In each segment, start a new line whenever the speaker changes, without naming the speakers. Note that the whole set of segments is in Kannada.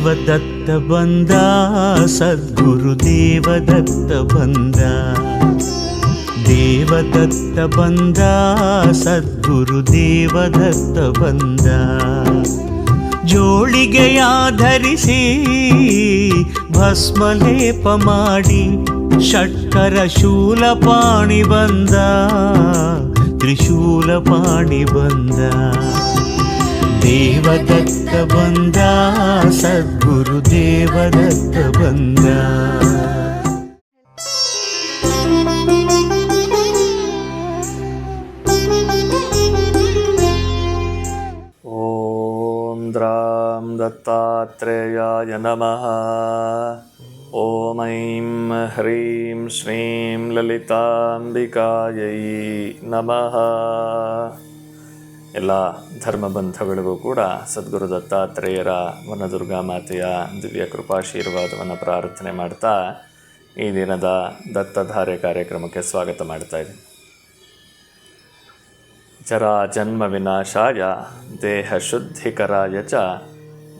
ದೇವದತ್ತ ಬಂದ, ಸದ್ಗುರು ದೇವದತ್ತ ಬಂದ. ದೇವದತ್ತ ಬಂದ, ಸದ್ಗುರು ದೇವದತ್ತ ಬಂದ. ಜೋಳಿಗೆಯ ಧರಿಸಿ ಭಸ್ಮಲೇಪ ಮಾಡಿ ಷಟ್ಕರ ಶೂಲಪಾಣಿ ಬಂದ ತ್ರಿಶೂಲಪಾಣಿ ಬಂದ.
ॐ द्रां दत्तात्रेयाय नमः ॐ ऐं ह्रीं श्रीं ललिताम्बिकायै नमः ಎಲ್ಲ ಧರ್ಮ ಧರ್ಮಬಂಧಗಳಿಗೂ ಕೂಡ ಸದ್ಗುರು ದತ್ತಾತ್ರೇಯರ ವನದುರ್ಗಾ ಮಾತೆಯ ದಿವ್ಯ ಕೃಪಾಶೀರ್ವಾದವನ್ನು ಪ್ರಾರ್ಥನೆ ಮಾಡ್ತಾ ಈ ದಿನದ ದತ್ತಧಾರೆ ಕಾರ್ಯಕ್ರಮಕ್ಕೆ ಸ್ವಾಗತ ಮಾಡ್ತಾ ಇದ್ದೀನಿ. ಚರ ಜನ್ಮ ವಿನಾಶಾಯ, ದೇಹ ಶುದ್ಧಿಕರಾಯ ಚ,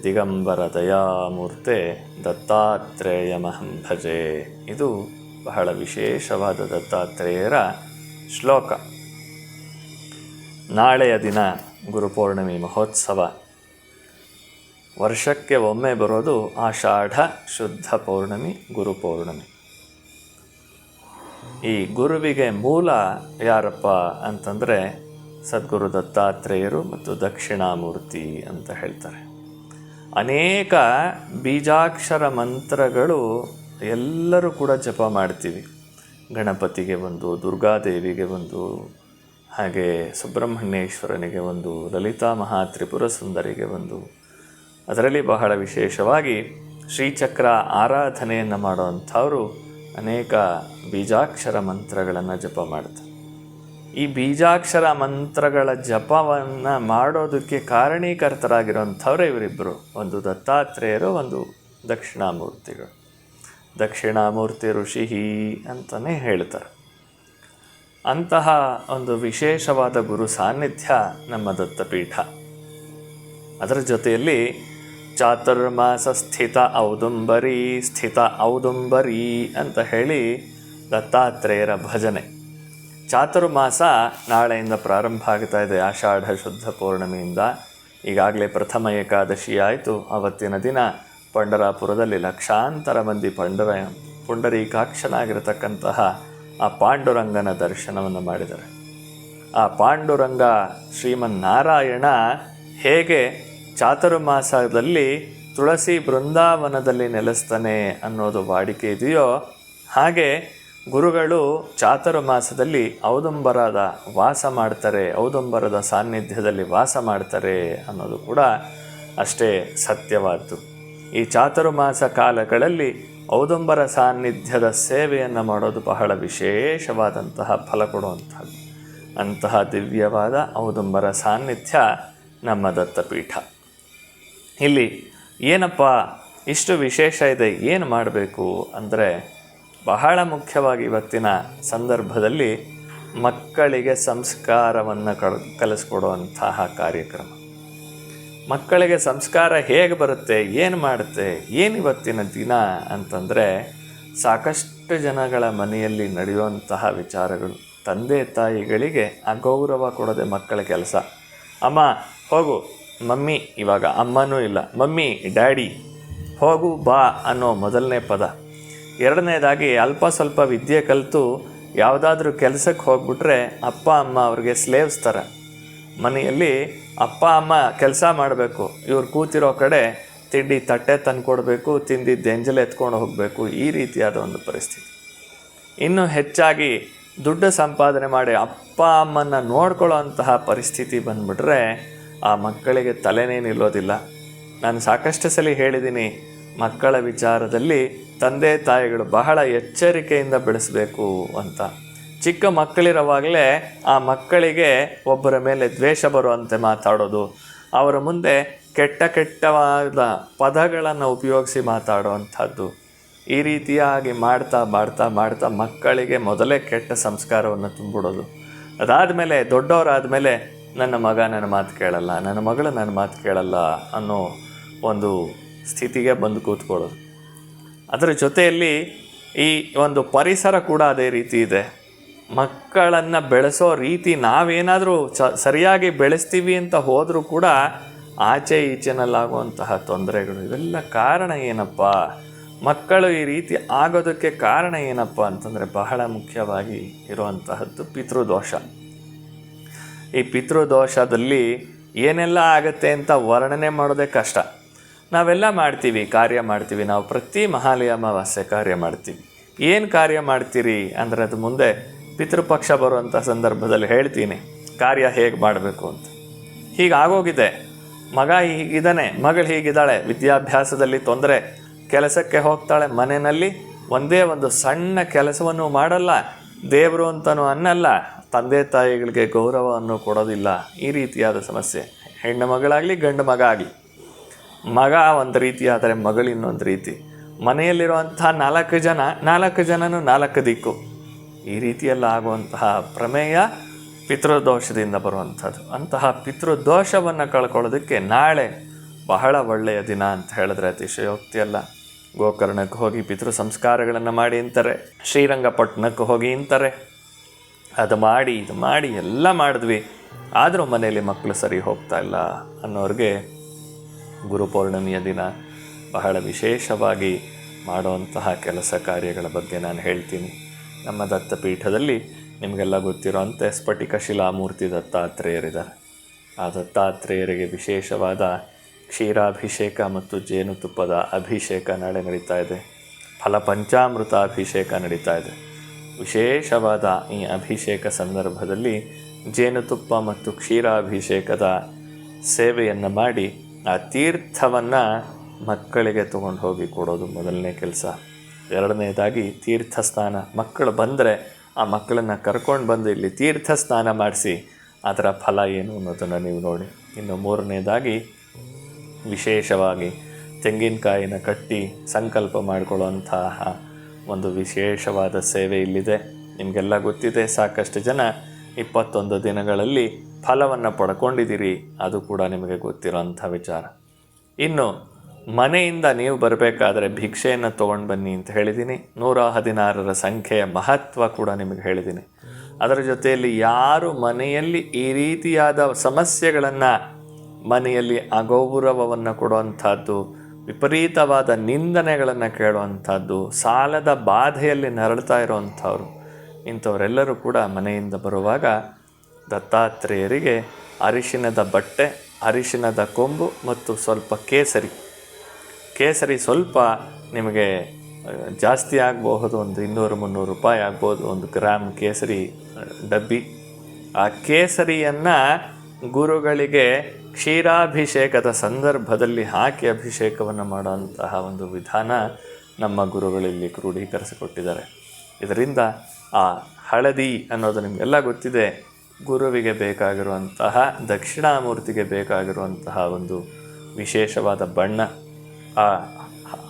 ದಿಗಂಬರ ದಯಾಮೂರ್ತೆ ದತ್ತಾತ್ರೇಯಮಹಂ ಭಜೆ. ಇದು ಬಹಳ ವಿಶೇಷವಾದ ದತ್ತಾತ್ರೇಯರ ಶ್ಲೋಕ. ನಾಳೆಯ ದಿನ ಗುರುಪೌರ್ಣಮಿ ಮಹೋತ್ಸವ. ವರ್ಷಕ್ಕೆ ಒಮ್ಮೆ ಬರೋದು ಆಷಾಢ ಶುದ್ಧ ಪೌರ್ಣಮಿ ಗುರುಪೌರ್ಣಮಿ ಈ ಗುರುವಿಗೆ ಮೂಲ ಯಾರಪ್ಪ ಅಂತಂದರೆ ಸದ್ಗುರು ದತ್ತಾತ್ರೇಯರು ಮತ್ತು ದಕ್ಷಿಣಾಮೂರ್ತಿ ಅಂತ ಹೇಳ್ತಾರೆ. ಅನೇಕ ಬೀಜಾಕ್ಷರ ಮಂತ್ರಗಳು ಎಲ್ಲರೂ ಕೂಡ ಜಪ ಮಾಡ್ತೀವಿ. ಗಣಪತಿಗೆ ಒಂದು, ದುರ್ಗಾದೇವಿಗೆ ಒಂದು ಹಾಗೆ ಸುಬ್ರಹ್ಮಣ್ಯೇಶ್ವರನಿಗೆ ಒಂದು ಲಲಿತಾ ಮಹಾ ತ್ರಿಪುರ ಸುಂದರಿಗೆ ಒಂದು. ಅದರಲ್ಲಿ ಬಹಳ ವಿಶೇಷವಾಗಿ ಶ್ರೀಚಕ್ರ ಆರಾಧನೆಯನ್ನು ಮಾಡುವಂಥವರು ಅನೇಕ ಬೀಜಾಕ್ಷರ ಮಂತ್ರಗಳನ್ನು ಜಪ ಮಾಡ್ತಾರೆ. ಈ ಬೀಜಾಕ್ಷರ ಮಂತ್ರಗಳ ಜಪವನ್ನು ಮಾಡೋದಕ್ಕೆ ಕಾರಣೀಕರ್ತರಾಗಿರೋಂಥವ್ರೆ ಇವರಿಬ್ಬರು ಒಂದು ದತ್ತಾತ್ರೇಯರು, ಒಂದು ದಕ್ಷಿಣಾಮೂರ್ತಿಗಳು. ದಕ್ಷಿಣಾಮೂರ್ತಿ ಋಷಿ ಅಂತಲೇ ಹೇಳ್ತಾರೆ. ಅಂತಹ ಒಂದು ವಿಶೇಷವಾದ ಗುರು ಸಾನ್ನಿಧ್ಯ ನಮ್ಮ ದತ್ತಪೀಠ. ಅದರ ಜೊತೆಯಲ್ಲಿ ಚಾತುರ್ಮಾಸ ಸ್ಥಿತ ಔದುಂಬರಿ ಸ್ಥಿತ ಔದುಂಬರಿ ಅಂತ ಹೇಳಿ ದತ್ತಾತ್ರೇಯರ ಭಜನೆ. ಚಾತುರ್ಮಾಸ ನಾಳೆಯಿಂದ ಪ್ರಾರಂಭ ಆಗ್ತಾ ಇದೆ ಆಷಾಢ ಶುದ್ಧ ಪೂರ್ಣಿಮೆಯಿಂದ. ಈಗಾಗಲೇ ಪ್ರಥಮ ಏಕಾದಶಿ ಆಯಿತು ಅವತ್ತಿನ ದಿನ ಪಂಡರಾಪುರದಲ್ಲಿ ಲಕ್ಷಾಂತರ ಮಂದಿ ಪಂಡರ ಪುಂಡರೀಕಾಕ್ಷನಾಗಿರತಕ್ಕಂತಹ ಆ ಪಾಂಡುರಂಗನ ದರ್ಶನವನ್ನು ಮಾಡಿದ್ದಾರೆ. ಆ ಪಾಂಡುರಂಗ ಶ್ರೀಮನ್ನಾರಾಯಣ ಹೇಗೆ ಚಾತುರ್ಮಾಸದಲ್ಲಿ ತುಳಸಿ ಬೃಂದಾವನದಲ್ಲಿ ನೆಲೆಸ್ತಾನೆ ಅನ್ನೋದು ವಾಡಿಕೆ ಇದೆಯೋ, ಹಾಗೆ ಗುರುಗಳು ಚಾತುರ್ಮಾಸದಲ್ಲಿ ಔದಂಬರದ ವಾಸ ಮಾಡ್ತಾರೆ, ಔದಂಬರದ ಸಾನ್ನಿಧ್ಯದಲ್ಲಿ ವಾಸ ಮಾಡ್ತಾರೆ ಅನ್ನೋದು ಕೂಡ ಅಷ್ಟೇ ಸತ್ಯವಾದ್ದು. ಈ ಚಾತುರ್ಮಾಸ ಕಾಲಗಳಲ್ಲಿ ಔದಂಬರ ಸಾನ್ನಿಧ್ಯದ ಸೇವೆಯನ್ನು ಮಾಡೋದು ಬಹಳ ವಿಶೇಷವಾದಂತಹ ಫಲ ಕೊಡುವಂಥದ್ದು. ಅಂತಹ ದಿವ್ಯವಾದ ಔದಂಬರ ಸಾನ್ನಿಧ್ಯ ನಮ್ಮ ದತ್ತಪೀಠ. ಇಲ್ಲಿ ಏನಪ್ಪ, ಇಷ್ಟು ವಿಶೇಷ ಇದೆ, ಏನು ಮಾಡಬೇಕು ಅಂದರೆ ಬಹಳ ಮುಖ್ಯವಾಗಿ ಇವತ್ತಿನ ಸಂದರ್ಭದಲ್ಲಿ ಮಕ್ಕಳಿಗೆ ಸಂಸ್ಕಾರವನ್ನು ಕಲ್ ಕಲಿಸ್ಕೊಡುವಂತಹ ಕಾರ್ಯಕ್ರಮ. ಮಕ್ಕಳಿಗೆ ಸಂಸ್ಕಾರ ಹೇಗೆ ಬರುತ್ತೆ, ಏನು ಮಾಡುತ್ತೆ, ಏನು ಇವತ್ತಿನ ದಿನ ಅಂತಂದರೆ ಸಾಕಷ್ಟು ಜನಗಳ ಮನೆಯಲ್ಲಿ ನಡೆಯುವಂತಹ ವಿಚಾರಗಳು. ತಂದೆ ತಾಯಿಗಳಿಗೆ ಅಗೌರವ ಕೊಡದೆ ಮಕ್ಕಳ ಕೆಲಸ. ಅಮ್ಮ, ಹೋಗು. ಮಮ್ಮಿ, ಇವಾಗ ಅಮ್ಮನೂ ಇಲ್ಲ. ಮಮ್ಮಿ, ಡ್ಯಾಡಿ, ಹೋಗು, ಬಾ ಅನ್ನೋ ಮೊದಲನೇ ಪದ. ಎರಡನೇದಾಗಿ ಅಲ್ಪ ಸ್ವಲ್ಪ ವಿದ್ಯೆ ಕಲಿತು ಯಾವುದಾದ್ರೂ ಕೆಲಸಕ್ಕೆ ಹೋಗ್ಬಿಟ್ರೆ ಅಪ್ಪ, ಅಮ್ಮ ಅವ್ರಿಗೆ ಸ್ಲೇವ್ಸ್ ಥರ ಮನೆಯಲ್ಲಿ ಅಪ್ಪ, ಅಮ್ಮ ಕೆಲಸ ಮಾಡಬೇಕು. ಇವ್ರು ಕೂತಿರೋ ಕಡೆ ತಿಂಡಿ ತಟ್ಟೆ ತಂದುಕೊಡ್ಬೇಕು ತಿಂದಿದ್ದ ಎತ್ಕೊಂಡು ಹೋಗಬೇಕು. ಈ ರೀತಿಯಾದ ಒಂದು ಪರಿಸ್ಥಿತಿ. ಇನ್ನೂ ಹೆಚ್ಚಾಗಿ ದುಡ್ಡು ಸಂಪಾದನೆ ಮಾಡಿ ಅಪ್ಪ ಅಮ್ಮನ ನೋಡ್ಕೊಳ್ಳೋ ಅಂತಹ ಪರಿಸ್ಥಿತಿ ಬಂದುಬಿಟ್ರೆ ಆ ಮಕ್ಕಳಿಗೆ ತಲೆನೇ ನಿಲ್ಲೋದಿಲ್ಲ. ನಾನು ಸಾಕಷ್ಟು ಸಲ ಹೇಳಿದ್ದೀನಿ, ಮಕ್ಕಳ ವಿಚಾರದಲ್ಲಿ ತಂದೆ ತಾಯಿಗಳು ಬಹಳ ಎಚ್ಚರಿಕೆಯಿಂದ ಬೆಳೆಸಬೇಕು ಅಂತ. ಚಿಕ್ಕ ಮಕ್ಕಳಿರುವಾಗಲೇ ಆ ಮಕ್ಕಳಿಗೆ ಒಬ್ಬರ ಮೇಲೆ ದ್ವೇಷ ಬರುವಂತೆ ಮಾತಾಡೋದು. ಅವರ ಮುಂದೆ ಕೆಟ್ಟ ಕೆಟ್ಟವಾದ ಪದಗಳನ್ನು ಉಪಯೋಗಿಸಿ ಮಾತಾಡುವಂಥದ್ದು. ಈ ರೀತಿಯಾಗಿ ಮಾಡ್ತಾ ಮಾಡ್ತಾ ಮಾಡ್ತಾ ಮಕ್ಕಳಿಗೆ ಮೊದಲೇ ಕೆಟ್ಟ ಸಂಸ್ಕಾರವನ್ನು ತುಂಬಿಡೋದು ಅದಾದಮೇಲೆ ದೊಡ್ಡವರಾದಮೇಲೆ ನನ್ನ ಮಗ ನನ್ನ ಮಾತು ಕೇಳಲ್ಲ, ನನ್ನ ಮಗಳು ನನ್ನ ಮಾತು ಕೇಳಲ್ಲ ಅನ್ನೋ ಒಂದು ಸ್ಥಿತಿಗೆ ಬಂದು ಕೂತ್ಕೊಳ್ಳೋದು. ಅದರ ಜೊತೆಯಲ್ಲಿ ಈ ಒಂದು ಪರಿಸರ ಕೂಡ ಅದೇ ರೀತಿ ಇದೆ. ಮಕ್ಕಳನ್ನು ಬೆಳೆಸೋ ರೀತಿ ನಾವೇನಾದರೂ ಚ ಸರಿಯಾಗಿ ಬೆಳೆಸ್ತೀವಿ ಅಂತ ಹೋದರೂ ಕೂಡ ಆಚೆ ಈಚೆನಲ್ಲಾಗುವಂತಹ ತೊಂದರೆಗಳು. ಇವೆಲ್ಲ ಕಾರಣ ಏನಪ್ಪ? ಮಕ್ಕಳು ಈ ರೀತಿ ಆಗೋದಕ್ಕೆ ಕಾರಣ ಏನಪ್ಪ ಅಂತಂದರೆ ಬಹಳ ಮುಖ್ಯವಾಗಿ ಇರುವಂತಹದ್ದು ಪಿತೃದೋಷ. ಈ ಪಿತೃದೋಷದಲ್ಲಿ ಏನೆಲ್ಲ ಆಗತ್ತೆ ಅಂತ ವರ್ಣನೆ ಮಾಡೋದೇ ಕಷ್ಟ. ನಾವೆಲ್ಲ ಮಾಡ್ತೀವಿ, ಕಾರ್ಯ ಮಾಡ್ತೀವಿ. ನಾವು ಪ್ರತಿ ಮಹಾಲಯ ಅಮಾವಾಸ್ಯೆ ಕಾರ್ಯ ಮಾಡ್ತೀವಿ. ಏನು ಕಾರ್ಯ ಮಾಡ್ತೀರಿ? ಅಂದರೆ ಅದು ಮುಂದೆ ಪಿತೃಪಕ್ಷ ಬರುವಂಥ ಸಂದರ್ಭದಲ್ಲಿ ಹೇಳ್ತೀನಿ, ಕಾರ್ಯ ಹೇಗೆ ಮಾಡಬೇಕು ಅಂತ. ಹೀಗಾಗೋಗಿದೆ ಮಗ ಹೀಗಿದ್ದಾನೆ, ಮಗಳು ಹೀಗಿದ್ದಾಳೆ, ವಿದ್ಯಾಭ್ಯಾಸದಲ್ಲಿ ತೊಂದರೆ, ಕೆಲಸಕ್ಕೆ ಹೋಗ್ತಾಳೆ, ಮನೆಯಲ್ಲಿ ಒಂದೇ ಒಂದು ಸಣ್ಣ ಕೆಲಸವನ್ನು ಮಾಡಲ್ಲ, ದೇವರು ಅಂತನೂ ಅನ್ನಲ್ಲ, ತಂದೆ ತಾಯಿಗಳಿಗೆ ಗೌರವವನ್ನು ಕೊಡೋದಿಲ್ಲ. ಈ ರೀತಿಯಾದ ಸಮಸ್ಯೆ. ಹೆಣ್ಣು ಮಗಳಾಗಲಿ, ಗಂಡು ಮಗ ಆಗಲಿ. ಮಗ ಒಂದು ರೀತಿ, ಆದರೆ ಮಗಳು ಇನ್ನೊಂದು ರೀತಿ. ಮನೆಯಲ್ಲಿರುವಂಥ ನಾಲ್ಕು ಜನ, ನಾಲ್ಕು ಜನನೂ ನಾಲ್ಕು ದಿಕ್ಕು. ಈ ರೀತಿಯೆಲ್ಲ ಆಗುವಂತಹ ಪ್ರಮೇಯ ಪಿತೃದೋಷದಿಂದ ಬರುವಂಥದ್ದು. ಅಂತಹ ಪಿತೃದೋಷವನ್ನು ಕಳ್ಕೊಳ್ಳೋದಕ್ಕೆ ನಾಳೆ ಬಹಳ ಒಳ್ಳೆಯ ದಿನ ಅಂತ ಹೇಳಿದ್ರೆ ಅತಿಶಯೋಕ್ತಿ ಅಲ್ಲ. ಗೋಕರ್ಣಕ್ಕೆ ಹೋಗಿ ಪಿತೃ ಸಂಸ್ಕಾರಗಳನ್ನು ಮಾಡಿ ಅಂತಾರೆ, ಶ್ರೀರಂಗಪಟ್ಟಣಕ್ಕೆ ಹೋಗಿ ಅಂತಾರೆ. ಅದು ಮಾಡಿ, ಇದು ಮಾಡಿ, ಎಲ್ಲ ಮಾಡಿದ್ವಿ. ಆದರೂ ಮನೆಯಲ್ಲಿ ಮಕ್ಕಳು ಸರಿ ಹೋಗ್ತಾ ಇಲ್ಲ ಅನ್ನೋರಿಗೆ ಗುರುಪೌರ್ಣಮಿಯ ದಿನ ಬಹಳ ವಿಶೇಷವಾಗಿ ಮಾಡುವಂತಹ ಕೆಲಸ ಕಾರ್ಯಗಳ ಬಗ್ಗೆ ನಾನು ಹೇಳ್ತೀನಿ. ನಮ್ಮ ದತ್ತಪೀಠದಲ್ಲಿ ನಿಮಗೆಲ್ಲ ಗೊತ್ತಿರೋಂತೆ ಸ್ಫಟಿಕ ಶಿಲಾಮೂರ್ತಿ ದತ್ತಾತ್ರೇಯರಿದ್ದಾರೆ. ಆ ದತ್ತಾತ್ರೇಯರಿಗೆ ವಿಶೇಷವಾದ ಕ್ಷೀರಾಭಿಷೇಕ ಮತ್ತು ಜೇನುತುಪ್ಪದ ಅಭಿಷೇಕ ನಾಳೆ ನಡೀತಾ ಇದೆ. ಫಲ ಪಂಚಾಮೃತ ಅಭಿಷೇಕ ನಡೀತಾ ಇದೆ. ವಿಶೇಷವಾದ ಈ ಅಭಿಷೇಕ ಸಂದರ್ಭದಲ್ಲಿ ಜೇನುತುಪ್ಪ ಮತ್ತು ಕ್ಷೀರಾಭಿಷೇಕದ ಸೇವೆಯನ್ನು ಮಾಡಿ ಆ ತೀರ್ಥವನ್ನು ಮಕ್ಕಳಿಗೆ ತಗೊಂಡು ಹೋಗಿ ಕೊಡೋದು ಮೊದಲನೇ ಕೆಲಸ. ಎರಡನೇದಾಗಿ ತೀರ್ಥ ಸ್ನಾನ ಮಕ್ಕಳು ಬಂದರೆ ಆ ಮಕ್ಕಳನ್ನು ಕರ್ಕೊಂಡು ಬಂದು ಇಲ್ಲಿ ತೀರ್ಥ ಸ್ನಾನ ಮಾಡಿಸಿ ಅದರ ಫಲ ಏನು ಅನ್ನೋದನ್ನು ನೀವು ನೋಡಿ. ಇನ್ನು ಮೂರನೇದಾಗಿ ವಿಶೇಷವಾಗಿ ತೆಂಗಿನಕಾಯಿನ ಕಟ್ಟಿ ಸಂಕಲ್ಪ ಮಾಡಿಕೊಳ್ಳುವಂತಹ ಒಂದು ವಿಶೇಷವಾದ ಸೇವೆ ಇಲ್ಲಿದೆ. ನಿಮಗೆಲ್ಲ ಗೊತ್ತಿದೆ, ಸಾಕಷ್ಟು ಜನ ಇಪ್ಪತ್ತೊಂದು ದಿನಗಳಲ್ಲಿ ಫಲವನ್ನು ಪಡ್ಕೊಂಡಿದ್ದೀರಿ, ಅದು ಕೂಡ ನಿಮಗೆ ಗೊತ್ತಿರೋಂಥ ವಿಚಾರ. ಇನ್ನು ಮನೆಯಿಂದ ನೀವು ಬರಬೇಕಾದ್ರೆ ಭಿಕ್ಷೆಯನ್ನು ತೊಗೊಂಡು ಬನ್ನಿ ಅಂತ ಹೇಳಿದ್ದೀನಿ ನೂರ ಹದಿನಾರರ ಸಂಖ್ಯೆಯ ಮಹತ್ವ ಕೂಡ ನಿಮಗೆ ಹೇಳಿದ್ದೀನಿ ಅದರ ಜೊತೆಯಲ್ಲಿ ಯಾರು ಮನೆಯಲ್ಲಿ ಈ ರೀತಿಯಾದ ಸಮಸ್ಯೆಗಳನ್ನು ಮನೆಯಲ್ಲಿ ಅಗೌರವವನ್ನು ಕೊಡುವಂಥದ್ದು, ವಿಪರೀತವಾದ ನಿಂದನೆಗಳನ್ನು ಕೇಳುವಂಥದ್ದು, ಸಾಲದ ಬಾಧೆಯಲ್ಲಿ ನರಳ್ತಾ ಇರುವಂಥವ್ರು, ಇಂಥವರೆಲ್ಲರೂ ಕೂಡ ಮನೆಯಿಂದ ಬರುವಾಗ ದತ್ತಾತ್ರೇಯರಿಗೆ ಅರಿಶಿನದ ಬಟ್ಟೆ, ಅರಿಶಿನದ ಕೊಂಬು ಮತ್ತು ಸ್ವಲ್ಪ ಕೇಸರಿ ಕೇಸರಿ ಸ್ವಲ್ಪ ನಿಮಗೆ ಜಾಸ್ತಿ ಆಗಬಹುದು, ಒಂದು ಇನ್ನೂರು ಮುನ್ನೂರು ರೂಪಾಯಿ ಆಗ್ಬೋದು ಒಂದು ಗ್ರಾಮ್ ಕೇಸರಿ ಡಬ್ಬಿ. ಆ ಕೇಸರಿಯನ್ನು ಗುರುಗಳಿಗೆ ಕ್ಷೀರಾಭಿಷೇಕದ ಸಂದರ್ಭದಲ್ಲಿ ಹಾಕಿ ಅಭಿಷೇಕವನ್ನು ಮಾಡುವಂತಹ ಒಂದು ವಿಧಾನ ನಮ್ಮ ಗುರುಗಳಲ್ಲಿ ಕ್ರೋಢೀಕರಿಸಿಕೊಟ್ಟಿದ್ದಾರೆ. ಇದರಿಂದ ಆ ಹಳದಿ ಅನ್ನೋದು ನಿಮಗೆಲ್ಲ ಗೊತ್ತಿದೆ. ಗುರುವಿಗೆ ಬೇಕಾಗಿರುವಂತಹ, ದಕ್ಷಿಣಾಮೂರ್ತಿಗೆ ಬೇಕಾಗಿರುವಂತಹ ಒಂದು ವಿಶೇಷವಾದ ಬಣ್ಣ.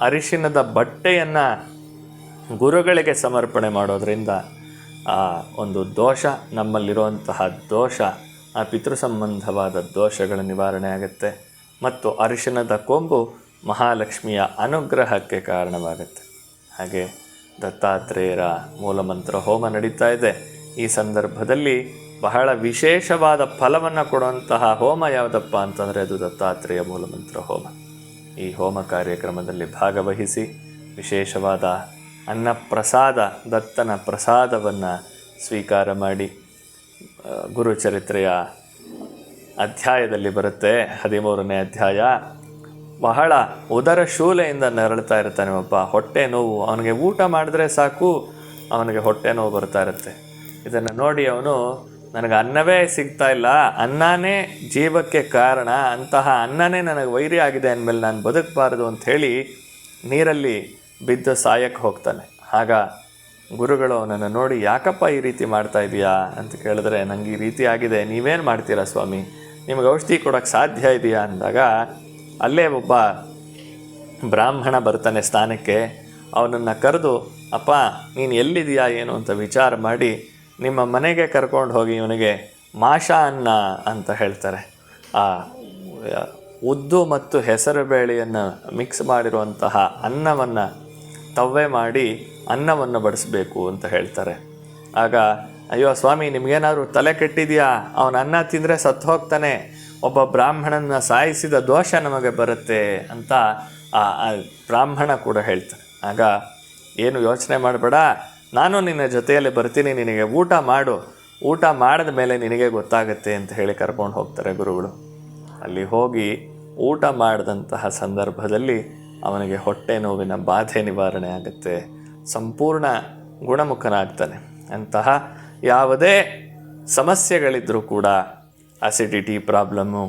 ಅರಿಶಿನದ ಬಟ್ಟೆಯನ್ನು ಗುರುಗಳಿಗೆ ಸಮರ್ಪಣೆ ಮಾಡೋದರಿಂದ ಆ ಒಂದು ದೋಷ, ನಮ್ಮಲ್ಲಿರುವಂತಹ ದೋಷ, ಆ ಪಿತೃ ಸಂಬಂಧವಾದ ದೋಷಗಳ ನಿವಾರಣೆ ಆಗುತ್ತೆ. ಮತ್ತು ಅರಿಶಿನದ ಕೊಂಬು ಮಹಾಲಕ್ಷ್ಮಿಯ ಅನುಗ್ರಹಕ್ಕೆ ಕಾರಣವಾಗುತ್ತೆ. ಹಾಗೆ ದತ್ತಾತ್ರೇಯರ ಮೂಲಮಂತ್ರ ಹೋಮ ನಡೀತಾ ಇದೆ. ಈ ಸಂದರ್ಭದಲ್ಲಿ ಬಹಳ ವಿಶೇಷವಾದ ಫಲವನ್ನು ಕೊಡುವಂತಹ ಹೋಮ ಯಾವುದಪ್ಪ ಅಂತಂದರೆ ಅದು ದತ್ತಾತ್ರೇಯ ಮೂಲಮಂತ್ರ ಹೋಮ. ಈ ಹೋಮ ಕಾರ್ಯಕ್ರಮದಲ್ಲಿ ಭಾಗವಹಿಸಿ ವಿಶೇಷವಾದ ಅನ್ನಪ್ರಸಾದ, ದತ್ತನ ಪ್ರಸಾದವನ್ನು ಸ್ವೀಕಾರ ಮಾಡಿ ಗುರುಚರಿತ್ರೆಯ ಅಧ್ಯಾಯದಲ್ಲಿ ಬರುತ್ತೆ. ಹದಿಮೂರನೇ ಅಧ್ಯಾಯ. ಬಹಳ ಉದರ ಶೂಲೆಯಿಂದ ನರಳ್ತಾ ಇರ್ತಾನೆ ಒಬ್ಬ. ಹೊಟ್ಟೆ ನೋವು, ಅವನಿಗೆ ಊಟ ಮಾಡಿದ್ರೆ ಸಾಕು, ಅವನಿಗೆ ಹೊಟ್ಟೆ ನೋವು ಬರ್ತಾ ಇರುತ್ತೆ. ಇದನ್ನು ನೋಡಿ ಅವನು ನನಗೆ ಅನ್ನವೇ ಸಿಗ್ತಾ ಇಲ್ಲ. ಅನ್ನನೇ ಜೀವಕ್ಕೆ ಕಾರಣ, ಅಂತಹ ಅನ್ನನೇ ನನಗೆ ವೈರಿ ಆಗಿದೆ ಅಂದಮೇಲೆ ನಾನು ಬದುಕಬಾರದು ಹೇಳಿ ನೀರಲ್ಲಿ ಬಿದ್ದು ಸಾಯಕ್ಕೆ ಹೋಗ್ತಾನೆ. ಆಗ ಗುರುಗಳು ಅವನನ್ನು ನೋಡಿ, ಯಾಕಪ್ಪ ಈ ರೀತಿ ಮಾಡ್ತಾ ಇದೆಯಾ ಅಂತ ಕೇಳಿದ್ರೆ ನನಗೆ ಈ ರೀತಿ ಆಗಿದೆ, ನೀವೇನು ಮಾಡ್ತೀರಾ ಸ್ವಾಮಿ? ನಿಮಗೆ ಔಷಧಿ ಕೊಡೋಕ್ಕೆ ಸಾಧ್ಯ ಇದೆಯಾ ಅಂದಾಗ, ಅಲ್ಲೇ ಒಬ್ಬ ಬ್ರಾಹ್ಮಣ ಬರ್ತಾನೆ ಸ್ಥಾನಕ್ಕೆ. ಅವನನ್ನು ಕರೆದು, ಅಪ್ಪ, ನೀನು ಎಲ್ಲಿದೆಯಾ ಏನು? ಅಂತ ವಿಚಾರ ಮಾಡಿ ನಿಮ್ಮ ಮನೆಗೆ ಕರ್ಕೊಂಡು ಹೋಗಿ ಇವನಿಗೆ ಮಾಷಾ ಅನ್ನ ಅಂತ ಹೇಳ್ತಾರೆ. ಆ ಉದ್ದು ಮತ್ತು ಹೆಸರು ಬೇಳೆಯನ್ನು ಮಿಕ್ಸ್ ಮಾಡಿರುವಂತಹ ಅನ್ನವನ್ನು ತವ್ವೆ ಮಾಡಿ ಅನ್ನವನ್ನು ಬಡಿಸಬೇಕು ಅಂತ ಹೇಳ್ತಾರೆ. ಆಗ, ಅಯ್ಯೋ ಸ್ವಾಮಿ, ನಿಮಗೇನಾದ್ರು ತಲೆ ಕೆಟ್ಟಿದೆಯಾ? ಅವನ ಅನ್ನ ತಿಂದರೆ ಸತ್ತು ಹೋಗ್ತಾನೆ. ಒಬ್ಬ ಬ್ರಾಹ್ಮಣನ ಸಾಯಿಸಿದ ದೋಷ ನಮಗೆ ಬರುತ್ತೆ ಅಂತ ಆ ಬ್ರಾಹ್ಮಣ ಕೂಡ ಹೇಳ್ತಾನೆ. ಆಗ, ಏನು ಯೋಚನೆ ಮಾಡಬೇಡ. ನಾನು ನಿನ್ನ ಜೊತೆಯಲ್ಲಿ ಬರ್ತೀನಿ, ನಿನಗೆ ಊಟ ಮಾಡು. ಊಟ ಮಾಡಿದ ಮೇಲೆ ನಿನಗೆ ಗೊತ್ತಾಗುತ್ತೆ ಅಂತ ಹೇಳಿ ಕರ್ಕೊಂಡು ಹೋಗ್ತಾರೆ ಗುರುಗಳು. ಅಲ್ಲಿ ಹೋಗಿ ಊಟ ಮಾಡಿದಂತಹ ಸಂದರ್ಭದಲ್ಲಿ ಅವನಿಗೆ ಹೊಟ್ಟೆ ನೋವಿನ ಬಾಧೆ ನಿವಾರಣೆ ಆಗುತ್ತೆ. ಸಂಪೂರ್ಣ ಗುಣಮುಖನಾಗ್ತಾನೆ. ಅಂತಹ ಯಾವುದೇ ಸಮಸ್ಯೆಗಳಿದ್ದರೂ ಕೂಡ ಅಸಿಡಿಟಿ ಪ್ರಾಬ್ಲಮ್ಮು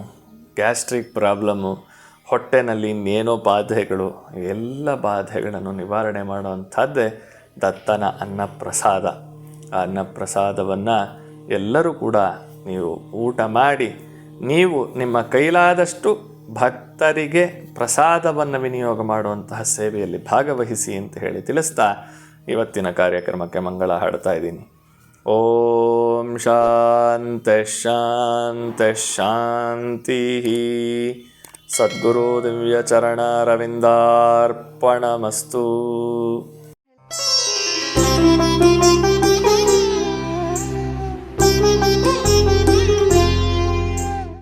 ಗ್ಯಾಸ್ಟ್ರಿಕ್ ಪ್ರಾಬ್ಲಮ್ಮು ಹೊಟ್ಟೆನಲ್ಲಿ ಇನ್ನೇನೋ ಬಾಧೆಗಳು, ಎಲ್ಲ ಬಾಧೆಗಳನ್ನು ನಿವಾರಣೆ ಮಾಡುವಂಥದ್ದೇ ದತ್ತನ ಅನ್ನಪ್ರಸಾದ. ಆ ಅನ್ನಪ್ರಸಾದವನ್ನು ಎಲ್ಲರೂ ಕೂಡ ನೀವು ಊಟ ಮಾಡಿ, ನೀವು ನಿಮ್ಮ ಕೈಲಾದಷ್ಟು ಭಕ್ತರಿಗೆ ಪ್ರಸಾದವನ್ನು ವಿನಿಯೋಗ ಮಾಡುವಂತಹ ಸೇವೆಯಲ್ಲಿ ಭಾಗವಹಿಸಿ ಅಂತ ಹೇಳಿ ತಿಳಿಸ್ತಾ ಇವತ್ತಿನ ಕಾರ್ಯಕ್ರಮಕ್ಕೆ ಮಂಗಳ ಹಾಡ್ತಾ ಇದ್ದೀನಿ. ಓಂ ಶಾಂತೆ ಶಾಂತೆ ಶಾಂತಿ. ಸದ್ಗುರು ದಿವ್ಯಚರಣರವಿಂದಾರ್ಪಣಮಸ್ತು